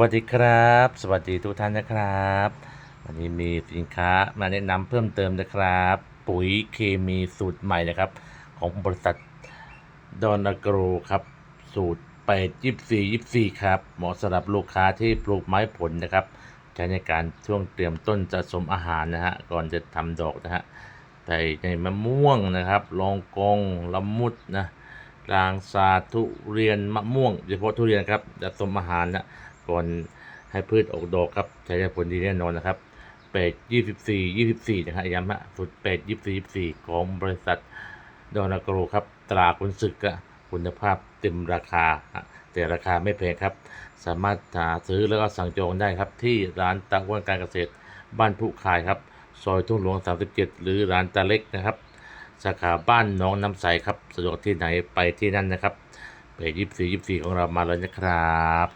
วัสดีครับ สวัสดีทุกท่านนะครับ วันนี้มีสินค้ามาแนะนำเพิ่มเติมนะครับ ปุ๋ยเคมีสูตรใหม่นะครับ ของบริษัทดอนอโกรครับ สูตรไปยี่สี่ยี่สี่ครับ เหมาะสำหรับลูกค้าที่ปลูกไม้ผลนะครับ ใช้ในการช่วงเตรียมต้นจะสมอาหารนะฮะ ก่อนจะทำดอกนะฮะใส่ในมะม่วงนะครับ ลองกองละมุดนะรางซาทุเรียนมะม่วงโดยเฉพาะทุเรียนครับจะสมอาหารนะ ก่อนให้พืชออกดอกครับใช้ได้ผลดีแน่นอนนะครับเป็ดยี่สิบสี่ยี่สิบสี่นะฮะย้ำฮะสุดเป็ดยี่สิบสี่ยี่สิบสี่ของบริษัทดอนาโกรครับ ตราคุณศึกอะคุณภาพเต็มราคา แต่ราคาไม่แพงครับ สามารถหาซื้อแล้วก็สั่งจองได้ครับ ที่ร้านตะวันการเกษตรบ้านผู้ขายครับ ซอยทุ่งหลวง 37 หรือร้านตาเล็กนะครับ สาขาบ้านน้องน้ำใสครับ สะดวกที่ไหนไปที่นั่นนะครับเพจยี่สี่ยี่สี่ของเรามาแล้วนะครับ